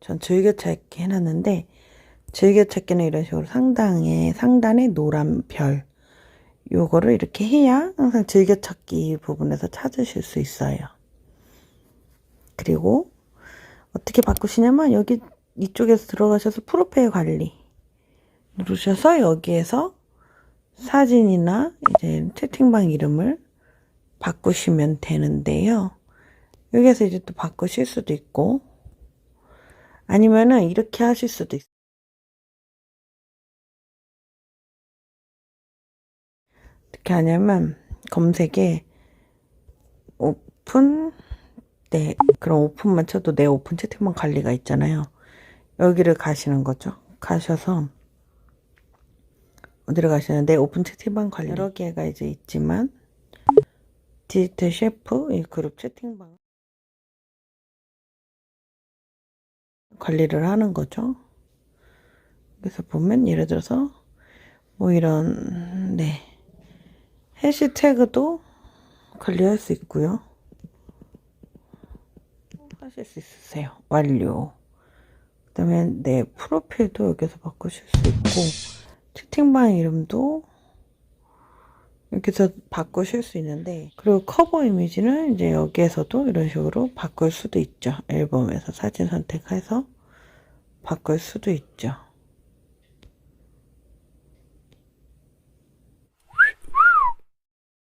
전 즐겨찾기 해놨는데 즐겨찾기는 이런 식으로 상단에 상단에 노란 별 요거를 이렇게 해야 항상 즐겨찾기 부분에서 찾으실 수 있어요. 그리고 어떻게 바꾸시냐면 여기 이쪽에서 들어가셔서 프로필 관리 누르셔서 여기에서 사진이나 이제 채팅방 이름을 바꾸시면 되는데요. 여기에서 이제 또 바꾸실 수도 있고 아니면은 이렇게 하실 수도 있어요. 어떻게 하냐면 검색에 오픈 네 그럼 오픈만 쳐도 내 오픈 채팅방 관리가 있잖아요. 여기를 가시는 거죠. 가셔서 어디를 가시는데 오픈 채팅방 관리 여러 개가 이제 있지만 디지털 셰프 이 그룹 채팅방 관리를 하는 거죠. 그래서 보면 예를 들어서 뭐 이런 네 해시태그도 관리할 수 있고요. 하실 수 있으세요. 완료. 그 다음에 내 프로필도 여기서 바꾸실 수 있고 채팅방 이름도 여기서 바꾸실 수 있는데 그리고 커버 이미지는 이제 여기에서도 이런 식으로 바꿀 수도 있죠. 앨범에서 사진 선택해서 바꿀 수도 있죠.